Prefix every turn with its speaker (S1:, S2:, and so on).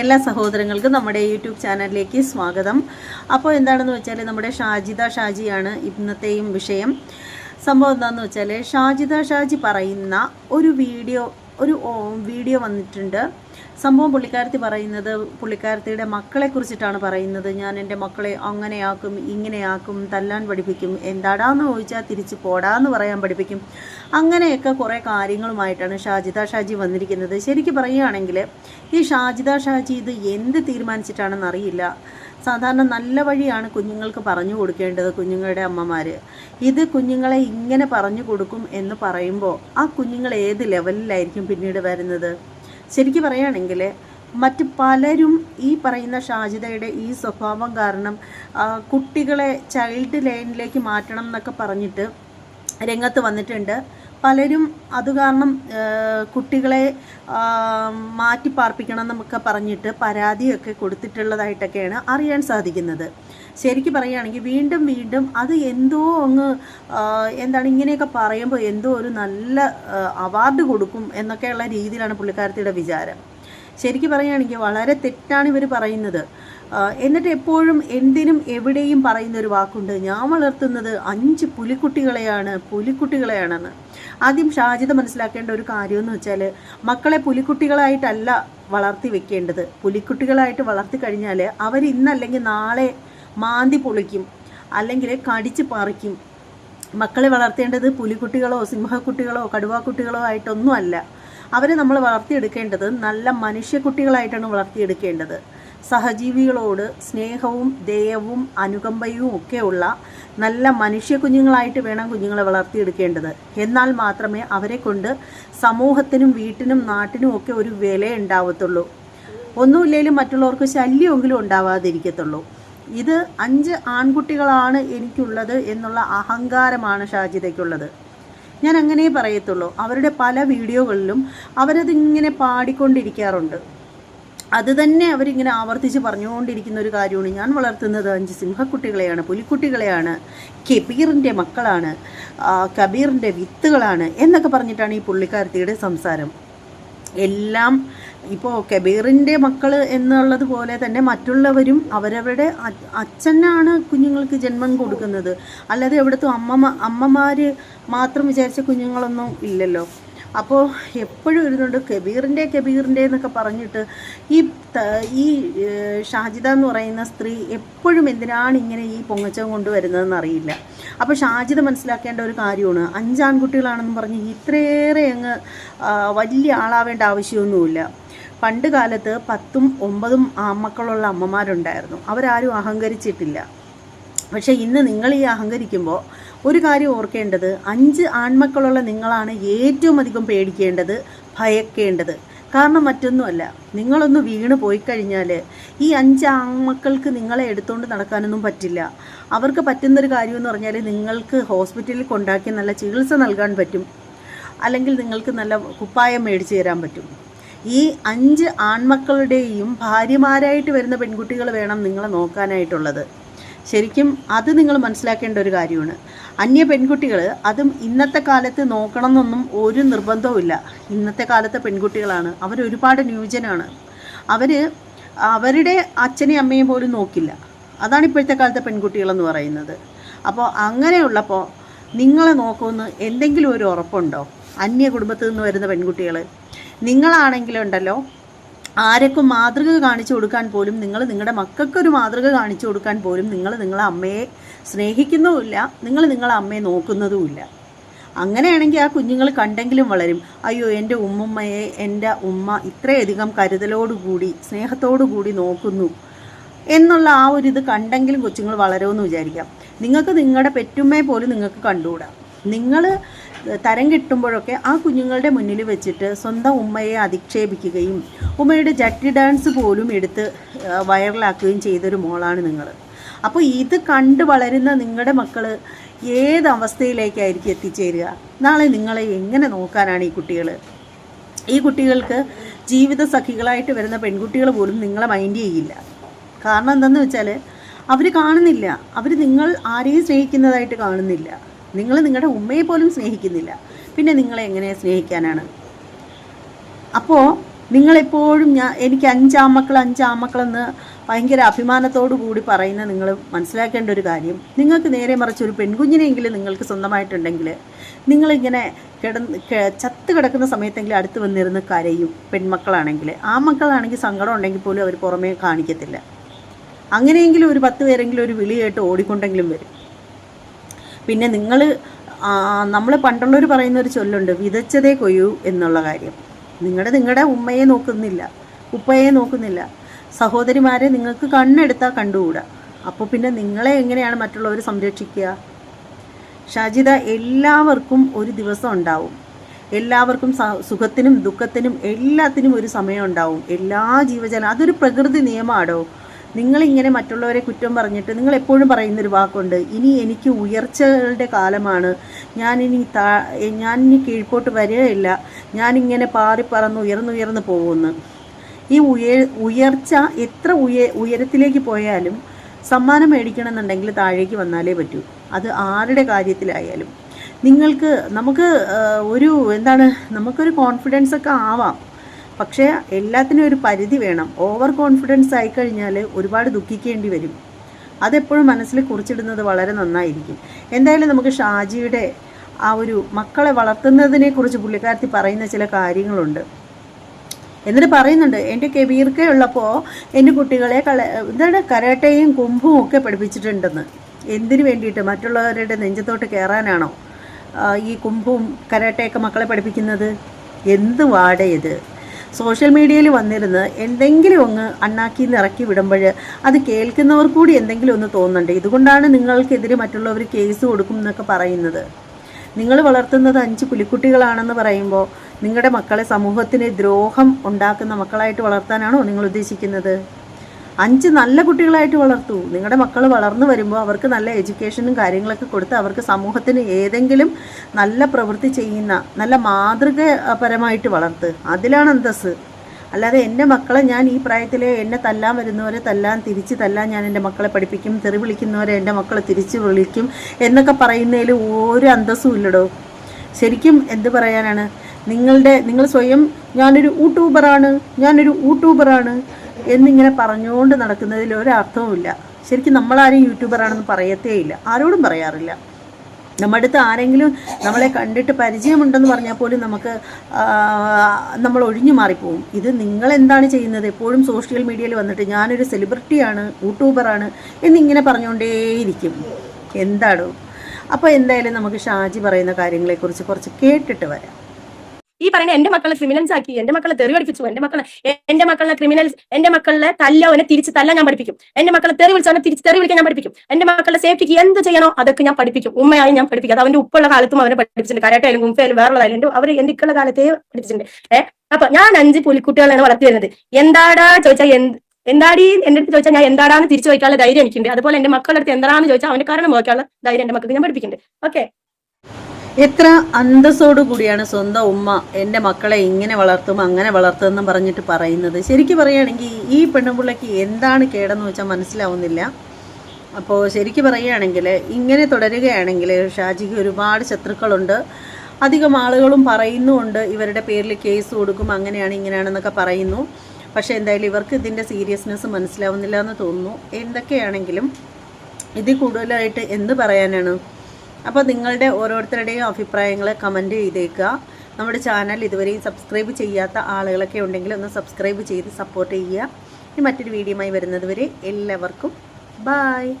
S1: എല്ലാ സഹോദരങ്ങൾക്കും നമ്മുടെ യൂട്യൂബ് ചാനലിലേക്ക് സ്വാഗതം. അപ്പോൾ എന്താണെന്ന് വെച്ചാൽ നമ്മുടെ ഷാജിദ ഷാജിയാണ് ഇന്നത്തെയും വിഷയം. സംഭവം എന്താണെന്ന് വെച്ചാൽ ഷാജിദ ഷാജി പറയുന്ന ഒരു വീഡിയോ ഒരു വീഡിയോ വന്നിട്ടുണ്ട്. സംഭവം പുള്ളിക്കാരത്തി പറയുന്നത് പുള്ളിക്കാരത്തിയുടെ മക്കളെ കുറിച്ചിട്ടാണ് പറയുന്നത്. ഞാൻ എന്റെ മക്കളെ അങ്ങനെയാക്കും ഇങ്ങനെയാക്കും തല്ലാൻ പഠിപ്പിക്കും. എന്താടാന്ന് ചോദിച്ചാൽ തിരിച്ച് പോടാന്ന് പറയാൻ പഠിപ്പിക്കും. അങ്ങനെയൊക്കെ കുറേ കാര്യങ്ങളുമായിട്ടാണ് ഷാജിദ ഷാജി വന്നിരിക്കുന്നത്. ശരിക്കും പറയുകയാണെങ്കിൽ ഈ ഷാജിദ ഷാജി ഇത് എന്ത് തീരുമാനിച്ചിട്ടാണെന്ന് അറിയില്ല. സാധാരണ നല്ല വഴിയാണ് കുഞ്ഞുങ്ങൾക്ക് പറഞ്ഞു കൊടുക്കേണ്ടത് കുഞ്ഞുങ്ങളുടെ അമ്മമാർ ഇത് കുഞ്ഞുങ്ങളെ ഇങ്ങനെ പറഞ്ഞു കൊടുക്കും എന്ന് പറയുമ്പോൾ ആ കുഞ്ഞുങ്ങൾ ഏത് ലെവലിലായിരിക്കും പിന്നീട് വരുന്നത്? ശരിക്കും പറയുകയാണെങ്കിൽ മറ്റ് പലരും ഈ പറയുന്ന ഷാജിതയുടെ ഈ സ്വഭാവം കാരണം കുട്ടികളെ ചൈൽഡ് ലൈനിലേക്ക് മാറ്റണം എന്നൊക്കെ പറഞ്ഞിട്ട് രംഗത്ത് വന്നിട്ടുണ്ട്. പലരും അത് കാരണം കുട്ടികളെ മാറ്റി പാർപ്പിക്കണം എന്നൊക്കെ പറഞ്ഞിട്ട് പരാതിയൊക്കെ കൊടുത്തിട്ടുള്ളതായിട്ടൊക്കെയാണ് അറിയാൻ സാധിക്കുന്നത്. ശരിക്കും പറയുകയാണെങ്കിൽ വീണ്ടും വീണ്ടും അത് എന്തോ അങ്ങ് എന്താണ് ഇങ്ങനെയൊക്കെ പറയുമ്പോൾ എന്തോ ഒരു നല്ല അവാർഡ് കൊടുക്കും എന്നൊക്കെയുള്ള രീതിയിലാണ് പുള്ളിക്കാരത്തിയുടെ വിചാരം. ശരിക്കും പറയുകയാണെങ്കിൽ വളരെ തെറ്റാണ് ഇവർ പറയുന്നത്. എന്നിട്ട് എപ്പോഴും എന്തിനും എവിടെയും പറയുന്ന ഒരു വാക്കുണ്ട്. ഞാൻ വളർത്തുന്നത് അഞ്ച് പുലിക്കുട്ടികളെയാണ് പുലിക്കുട്ടികളെയാണെന്ന്. ആദ്യം ഷാജിത മനസ്സിലാക്കേണ്ട ഒരു കാര്യമെന്ന് വെച്ചാൽ മക്കളെ പുലിക്കുട്ടികളായിട്ടല്ല വളർത്തി വെക്കേണ്ടത്. പുലിക്കുട്ടികളായിട്ട് വളർത്തി കഴിഞ്ഞാൽ അവർ ഇന്നല്ലെങ്കിൽ നാളെ മാന്തി പൊളിക്കും. അല്ലെങ്കിൽ കടിച്ച് പറിക്കും. മക്കളെ വളർത്തേണ്ടത് പുലിക്കുട്ടികളോ സിംഹക്കുട്ടികളോ കടുവാക്കുട്ടികളോ ആയിട്ടൊന്നും അല്ല. അവരെ നമ്മൾ വളർത്തിയെടുക്കേണ്ടത് നല്ല മനുഷ്യക്കുട്ടികളായിട്ടാണ് വളർത്തിയെടുക്കേണ്ടത്. സഹജീവികളോട് സ്നേഹവും ദയവും അനുകമ്പയും ഒക്കെയുള്ള നല്ല മനുഷ്യ കുഞ്ഞുങ്ങളായിട്ട് വേണം കുഞ്ഞുങ്ങളെ വളർത്തിയെടുക്കേണ്ടത്. എന്നാൽ മാത്രമേ അവരെ കൊണ്ട് സമൂഹത്തിനും വീട്ടിനും നാട്ടിനും ഒക്കെ ഒരു വില ഉണ്ടാവത്തുള്ളൂ ഒന്നുമില്ലെങ്കിലും മറ്റുള്ളവർക്ക് ശല്യമെങ്കിലും ഉണ്ടാവാതിരിക്കത്തുള്ളൂ. ഇത് അഞ്ച് ആൺകുട്ടികളാണ് എനിക്കുള്ളത് എന്നുള്ള അഹങ്കാരമാണ് ഷാജിതയ്ക്കുള്ളത്. ഞാൻ അങ്ങനെ പറയത്തുള്ളൂ. അവരുടെ പല വീഡിയോകളിലും അവരതിങ്ങനെ പാടിക്കൊണ്ടിരിക്കാറുണ്ട്. അത് തന്നെ അവരിങ്ങനെ ആവർത്തിച്ച് പറഞ്ഞുകൊണ്ടിരിക്കുന്ന ഒരു കാര്യമാണ്. ഞാൻ വളർത്തുന്നത് അഞ്ച് സിംഹക്കുട്ടികളെയാണ് പുലിക്കുട്ടികളെയാണ് കബീറിന്റെ മക്കളാണ് കബീറിന്റെ വിത്തുകളാണ് എന്നൊക്കെ പറഞ്ഞിട്ടാണ് ഈ പുള്ളിക്കാരത്തിയുടെ സംസാരം. എല്ലാം ഇപ്പോൾ കബീറിന്റെ മക്കൾ എന്നുള്ളത് പോലെ തന്നെ മറ്റുള്ളവരും അവരവരുടെ അച്ഛനാണ് കുഞ്ഞുങ്ങൾക്ക് ജന്മം കൊടുക്കുന്നത്. അല്ലാതെ എവിടുത്തെ അമ്മ അമ്മമാർ മാത്രം വിചാരിച്ച കുഞ്ഞുങ്ങളൊന്നും ഇല്ലല്ലോ. അപ്പോൾ എപ്പോഴും ഇരുന്നുണ്ട് കബീറിന്റെ കബീറിന്റെ എന്നൊക്കെ പറഞ്ഞിട്ട് ഈ ഈ ഷാജിദ എന്ന് പറയുന്ന സ്ത്രീ എപ്പോഴും എന്തിനാണ് ഇങ്ങനെ ഈ പൊങ്ങച്ചം കൊണ്ടുവരുന്നതെന്ന് അറിയില്ല. അപ്പോൾ ഷാജിദ മനസ്സിലാക്കേണ്ട ഒരു കാര്യമാണ്. അഞ്ചാൺകുട്ടികളാണെന്ന് പറഞ്ഞ് ഇത്രയേറെ അങ്ങ് വലിയ ആളാവേണ്ട ആവശ്യമൊന്നുമില്ല. പണ്ട് കാലത്ത് പത്തും ഒമ്പതും ആമക്കളുള്ള അമ്മമാരുണ്ടായിരുന്നു. അവരാരും അഹങ്കരിച്ചിട്ടില്ല. പക്ഷേ ഇന്ന് നിങ്ങൾ ഈ അഹങ്കരിക്കുമ്പോൾ ഒരു കാര്യം ഓർക്കേണ്ടത് അഞ്ച് ആൺമക്കളുള്ള നിങ്ങളാണ് ഏറ്റവും അധികം പേടിക്കേണ്ടത് ഭയക്കേണ്ടത്. കാരണം മറ്റൊന്നുമല്ല നിങ്ങളൊന്ന് വീണ് പോയി കഴിഞ്ഞാൽ ഈ അഞ്ച് ആൺമക്കൾക്ക് നിങ്ങളെ എടുത്തുകൊണ്ട് നടക്കാനൊന്നും പറ്റില്ല. അവർക്ക് പറ്റുന്നൊരു കാര്യമെന്ന് പറഞ്ഞാൽ നിങ്ങൾക്ക് ഹോസ്പിറ്റലിൽ കൊണ്ടാക്കി നല്ല ചികിത്സ നൽകാൻ പറ്റും. അല്ലെങ്കിൽ നിങ്ങൾക്ക് നല്ല കുപ്പായം മേടിച്ചു തരാൻ പറ്റും. ഈ അഞ്ച് ആൺമക്കളുടെയും ഭാര്യമാരായിട്ട് വരുന്ന പെൺകുട്ടികൾ വേണം നിങ്ങളെ നോക്കാനായിട്ടുള്ളത്. ശരിക്കും അത് നിങ്ങൾ മനസ്സിലാക്കേണ്ട ഒരു കാര്യമാണ്. അന്യ പെൺകുട്ടികൾ അതും ഇന്നത്തെ കാലത്ത് നോക്കണം എന്നൊന്നും ഒരു നിർബന്ധവുമില്ല ഇന്നത്തെ കാലത്തെ പെൺകുട്ടികളാണ്. അവരൊരുപാട് ന്യൂജനാണ്. അവർ അവരുടെ അച്ഛനെയും അമ്മയും പോലും നോക്കില്ല. അതാണ് ഇപ്പോഴത്തെ കാലത്തെ പെൺകുട്ടികളെന്ന് പറയുന്നത്. അപ്പോൾ അങ്ങനെയുള്ളപ്പോൾ നിങ്ങളെ നോക്കുമെന്ന് എന്തെങ്കിലും ഒരു ഉറപ്പുണ്ടോ? അന്യ കുടുംബത്തിൽ നിന്ന് വരുന്ന പെൺകുട്ടികൾ നിങ്ങളാണെങ്കിലുണ്ടല്ലോ ആരൊക്കെ മാതൃക കാണിച്ചു കൊടുക്കാൻ പോലും നിങ്ങൾ നിങ്ങളുടെ മക്കൾക്കൊരു മാതൃക കാണിച്ചു കൊടുക്കാൻ പോലും നിങ്ങൾ നിങ്ങളെ അമ്മയെ സ്നേഹിക്കുന്നുമില്ല നിങ്ങൾ നിങ്ങളെ അമ്മയെ നോക്കുന്നതുമില്ല. അങ്ങനെയാണെങ്കിൽ ആ കുഞ്ഞുങ്ങൾ കണ്ടെങ്കിലും വളരും. അയ്യോ എന്റെ ഉമ്മമ്മയെ എന്റെ ഉമ്മ ഇത്രയധികം കരുതലോടുകൂടി സ്നേഹത്തോടുകൂടി നോക്കുന്നു എന്നുള്ള ആ ഒരു ഇത് കണ്ടെങ്കിലും കൊച്ചുങ്ങൾ വളരുമെന്ന് വിചാരിക്കാം. നിങ്ങൾക്ക് നിങ്ങളുടെ പെറ്റുമ്മയെ പോലും നിങ്ങൾക്ക് കണ്ടുകൂടാ. നിങ്ങൾ തരം കിട്ടുമ്പോഴൊക്കെ ആ കുഞ്ഞുങ്ങളുടെ മുന്നിൽ വെച്ചിട്ട് സ്വന്തം ഉമ്മയെ അധിക്ഷേപിക്കുകയും ഉമ്മയുടെ ജട്ടി ഡാൻസ് പോലും എടുത്ത് വൈറലാക്കുകയും ചെയ്തൊരു മോളാണ് നിങ്ങൾ. അപ്പോൾ ഇത് കണ്ട് വളരുന്ന നിങ്ങളുടെ മക്കൾ ഏത് അവസ്ഥയിലേക്കായിരിക്കും എത്തിച്ചേരുക? നാളെ നിങ്ങളെ എങ്ങനെ നോക്കാനാണ് ഈ കുട്ടികൾ ഈ കുട്ടികൾക്ക് ജീവിത സഖികളായിട്ട് വരുന്ന പെൺകുട്ടികൾ പോലും നിങ്ങളെ മൈൻഡ് ചെയ്യില്ല. കാരണം എന്താണെന്ന് വെച്ചാൽ അവർ കാണുന്നില്ല. അവർ നിങ്ങൾ ആരെയും സ്നേഹിക്കുന്നതായിട്ട് കാണുന്നില്ല. നിങ്ങൾ നിങ്ങളുടെ ഉമ്മയെ പോലും സ്നേഹിക്കുന്നില്ല. പിന്നെ നിങ്ങളെ എങ്ങനെ സ്നേഹിക്കാനാണ്? അപ്പോൾ നിങ്ങളെപ്പോഴും ഞാൻ എനിക്ക് അഞ്ചാമക്കൾ അഞ്ചാമക്കളെന്ന് ഭയങ്കര അഭിമാനത്തോടു കൂടി പറയുന്ന നിങ്ങൾ മനസ്സിലാക്കേണ്ട ഒരു കാര്യം നിങ്ങൾക്ക് നേരെ മറിച്ച് ഒരു പെൺകുഞ്ഞിനെങ്കിലും നിങ്ങൾക്ക് സ്വന്തമായിട്ടുണ്ടെങ്കിൽ നിങ്ങളിങ്ങനെ കിടന്ന് ചത്ത് കിടക്കുന്ന സമയത്തെങ്കിലും അടുത്ത് വന്നിരുന്ന് കരയും പെൺമക്കളാണെങ്കിൽ ആ മക്കളാണെങ്കിൽ സങ്കടം ഉണ്ടെങ്കിൽ പോലും അവർ പുറമേ കാണിക്കത്തില്ല. അങ്ങനെയെങ്കിലും ഒരു പത്ത് പേരെങ്കിലും ഒരു വിളി കേട്ട് ഓടിക്കൊണ്ടെങ്കിലും വരും. പിന്നെ നിങ്ങൾ നമ്മൾ പണ്ടുള്ളവർ പറയുന്ന ഒരു ചൊല്ലുണ്ട് വിതച്ചതേ കൊയ്യൂ എന്നുള്ള കാര്യം. നിങ്ങളുടെ നിങ്ങളുടെ ഉമ്മയെ നോക്കുന്നില്ല ഉപ്പയെ നോക്കുന്നില്ല. സഹോദരിമാരെ നിങ്ങൾക്ക് കണ്ണെടുത്താൽ കണ്ടുകൂടാ. അപ്പോൾ പിന്നെ നിങ്ങളെ എങ്ങനെയാണ് മറ്റുള്ളവർ സംരക്ഷിക്കുക? ഷാജിദ എല്ലാവർക്കും ഒരു ദിവസം ഉണ്ടാവും. എല്ലാവർക്കും സുഖത്തിനും ദുഃഖത്തിനും എല്ലാത്തിനും ഒരു സമയം ഉണ്ടാവും. എല്ലാ ജീവജാലം അതൊരു പ്രകൃതി നിയമമാണോ നിങ്ങളിങ്ങനെ മറ്റുള്ളവരെ കുറ്റം പറഞ്ഞിട്ട് നിങ്ങൾ എപ്പോഴും പറയുന്നൊരു വാക്കുണ്ട്. ഇനി എനിക്ക് ഉയർച്ചകളുടെ കാലമാണ്. ഞാനിനി താ ഞാനിനി കീഴ്പോട്ട് വരികയില്ല. ഞാനിങ്ങനെ പാറി പറന്ന് ഉയർന്നുയർന്ന് പോകുമെന്ന് ഈ ഉയർ ഉയർച്ച എത്ര ഉയ ഉയരത്തിലേക്ക് പോയാലും സമ്മാനം മേടിക്കണമെന്നുണ്ടെങ്കിൽ താഴേക്ക് വന്നാലേ പറ്റൂ. അത് ആരുടെ കാര്യത്തിലായാലും. നിങ്ങൾക്ക് നമുക്ക് ഒരു എന്താണ് നമുക്കൊരു കോൺഫിഡൻസ് ഒക്കെ ആവാം. പക്ഷേ എല്ലാത്തിനും ഒരു പരിധി വേണം. ഓവർ കോൺഫിഡൻസ് ആയിക്കഴിഞ്ഞാൽ ഒരുപാട് ദുഃഖിക്കേണ്ടി വരും. അതെപ്പോഴും മനസ്സിൽ കുറിച്ചിടുന്നത് വളരെ നന്നായിരിക്കും. എന്തായാലും നമുക്ക് ഷാജിയുടെ ആ ഒരു മക്കളെ വളർത്തുന്നതിനെക്കുറിച്ച് പുള്ളിക്കാരത്തി പറയുന്ന ചില കാര്യങ്ങളുണ്ട്. എന്നിട്ട് പറയുന്നുണ്ട് എന്റെ കെബീർക്കെ ഉള്ളപ്പോൾ എന്റെ കുട്ടികളെ കള എന്താണ് കരാട്ടയും കുംഭും ഒക്കെ പഠിപ്പിച്ചിട്ടുണ്ടെന്ന്. എന്തിനു വേണ്ടിയിട്ട്? മറ്റുള്ളവരുടെ നെഞ്ചത്തോട്ട് കയറാനാണോ ഈ കുംഭും കരാട്ടയൊക്കെ മക്കളെ പഠിപ്പിക്കുന്നത്? എന്ത് വാടേ ഇത്? സോഷ്യൽ മീഡിയയിൽ വന്നിരുന്ന് എന്തെങ്കിലും ഒന്ന് അണ്ണാക്കി നിറക്കി വിടുമ്പോൾ അത് കേൾക്കുന്നവർ കൂടി എന്തെങ്കിലും ഒന്ന് തോന്നുന്നുണ്ട് ഇതുകൊണ്ടാണ് നിങ്ങൾക്കെതിരെ മറ്റുള്ളവർ കേസ് കൊടുക്കും എന്നൊക്കെ പറയുന്നത്. നിങ്ങൾ വളർത്തുന്നത് അഞ്ച് പുലിക്കുട്ടികളാണെന്ന് പറയുമ്പോൾ നിങ്ങളുടെ മക്കളെ സമൂഹത്തിന് ദ്രോഹം ഉണ്ടാക്കുന്ന മക്കളായിട്ട് വളർത്താനാണോ നിങ്ങൾ ഉദ്ദേശിക്കുന്നത്? അഞ്ച് നല്ല കുട്ടികളായിട്ട് വളർത്തൂ. നിങ്ങളുടെ മക്കൾ വളർന്നു വരുമ്പോൾ അവർക്ക് നല്ല എഡ്യൂക്കേഷനും കാര്യങ്ങളൊക്കെ കൊടുത്ത് അവർക്ക് സമൂഹത്തിന് ഏതെങ്കിലും നല്ല പ്രവൃത്തി ചെയ്യുന്ന നല്ല മാതൃകപരമായിട്ട് വളർത്ത്. അതിലാണ് അന്തസ് അല്ലാതെ എന്റെ മക്കളെ ഞാൻ ഈ പ്രായത്തിൽ എന്നെ തല്ലാൻ വരുന്നവരെ തല്ലാൻ തിരിച്ച് തല്ലാൻ ഞാൻ എന്റെ മക്കളെ പഠിപ്പിക്കും. തെറി വിളിക്കുന്നവരെ എന്റെ മക്കളെ തിരിച്ച് വിളിക്കും. എന്നൊക്കെ പറയുന്നതിൽ ഒരു അന്തസ്സും ഇല്ലടോ. ശരിക്കും എന്ത് പറയാനാണ്? നിങ്ങളുടെ നിങ്ങൾ സ്വയം ഞാനൊരു യൂട്യൂബറാണ് ഞാനൊരു യൂട്യൂബറാണ്. എന്നിങ്ങനെ പറഞ്ഞുകൊണ്ട് നടക്കുന്നതിൽ ഒരർത്ഥവുമില്ല. ശരിക്കും നമ്മളാരും യൂട്യൂബറാണെന്ന് പറയത്തേ ഇല്ല ആരോടും പറയാറില്ല. നമ്മുടെ അടുത്ത് ആരെങ്കിലും നമ്മളെ കണ്ടിട്ട് പരിചയമുണ്ടെന്ന് പറഞ്ഞാൽ പോലും നമുക്ക് നമ്മൾ ഒഴിഞ്ഞു മാറിപ്പോവും. ഇത് നിങ്ങൾ എന്താണ് ചെയ്യുന്നത്? എപ്പോഴും സോഷ്യൽ മീഡിയയിൽ വന്നിട്ട് ഞാനൊരു സെലിബ്രിറ്റിയാണ് യൂട്യൂബറാണ് എന്നിങ്ങനെ പറഞ്ഞുകൊണ്ടേയിരിക്കും. എന്താണോ അപ്പോൾ എന്തായാലും നമുക്ക് ഷാജി പറയുന്ന കാര്യങ്ങളെക്കുറിച്ച് കുറച്ച് കേട്ടിട്ട് വരാം.
S2: ഈ പറയുന്ന എന്റെ മക്കളെ ക്രിമിനൽസ് ആക്കി എന്റെ മക്കളെ തെറി പഠിപ്പിച്ചു എന്റെ മക്കളെ എന്റെ മക്കളെ ക്രിമിനൽസ് എന്റെ മക്കളെ തല്ല അവനെ തിരിച്ച് തല്ല ഞാൻ പഠിപ്പിക്കും. എന്റെ മക്കളെ തെറി വിളിച്ചവനെ തിരിച്ച് തെറി വിളിക്കാൻ ഞാൻ പഠിപ്പിക്കും. എന്റെ മക്കളുടെ സേഫ്റ്റിക്ക് എന്ത് ചെയ്യണോ അതൊക്കെ ഞാൻ പഠിപ്പിക്കും. ഉമ്മയായി ഞാൻ പഠിപ്പിക്കും. അത് അവന്റെ ഉപ്പുള്ള കാലത്തും അവനെ പഠിപ്പിച്ചിട്ടുണ്ട്. കരാട്ടായാലും കുംഫയായാലും വേറുള്ളതായാലും അവർ എന്റെ ഇക്കുള്ള കാലത്തെ പഠിപ്പിച്ചിട്ടുണ്ട്. ഏഹ് അപ്പൊ ഞാൻ അഞ്ച് പുലിക്കുട്ടികളാണ് വളർത്തി വരുന്നത്. എന്താടാ ചോദിച്ചാൽ എന്ത് എന്താടി എന്റെ അടുത്ത് ചോദിച്ചാൽ ഞാൻ എന്താടാന്ന് തിരിച്ചു വയ്ക്കാനുള്ള ധൈര്യം എനിക്കുണ്ട്. അതുപോലെ എന്റെ മക്കളുടെ അടുത്ത് എന്താണെന്ന് ചോദിച്ചാൽ അവന്റെ കാരണം നോക്കാനുള്ള ധൈര്യം എന്റെ മക്കൾക്ക് ഞാൻ പഠിപ്പിക്കുന്നുണ്ട്. ഓക്കെ?
S1: എത്ര അന്തസ്സോടു കൂടിയാണ് സ്വന്തം ഉമ്മ എന്റെ മക്കളെ ഇങ്ങനെ വളർത്തും അങ്ങനെ വളർത്തും എന്ന് പറഞ്ഞിട്ട് പറയുന്നത്. ശരിക്കും പറയുകയാണെങ്കിൽ ഈ പെണ്ണുപിള്ളയ്ക്ക് എന്താണ് കേടെന്ന് വെച്ചാൽ മനസ്സിലാവുന്നില്ല. അപ്പോൾ ശരിക്കും പറയുകയാണെങ്കിൽ ഇങ്ങനെ തുടരുകയാണെങ്കിൽ ഷാജിക്ക് ഒരുപാട് ശത്രുക്കളുണ്ട്. അധികം ആളുകളും പറയുന്നുമുണ്ട് ഇവരുടെ പേരിൽ കേസ് കൊടുക്കും അങ്ങനെയാണ് ഇങ്ങനെയാണെന്നൊക്കെ പറയുന്നു. പക്ഷേ എന്തായാലും ഇവർക്ക് ഇതിന്റെ സീരിയസ്നെസ് മനസ്സിലാവുന്നില്ല എന്ന് തോന്നുന്നു. എന്തൊക്കെയാണെങ്കിലും ഇതിൽ കൂടുതലായിട്ട് എന്ത് പറയാനാണ്? അപ്പോൾ നിങ്ങളുടെ ഓരോരുത്തരുടെയും അഭിപ്രായങ്ങൾ കമന്റ് ചെയ്തേക്കുക. നമ്മുടെ ചാനൽ ഇതുവരെയും സബ്സ്ക്രൈബ് ചെയ്യാത്ത ആളുകളൊക്കെ ഉണ്ടെങ്കിൽ ഒന്ന് സബ്സ്ക്രൈബ് ചെയ്ത് സപ്പോർട്ട് ചെയ്യുക. ഇനി മറ്റൊരു വീഡിയോയുമായി വരുന്നതുവരെ എല്ലാവർക്കും ബായ്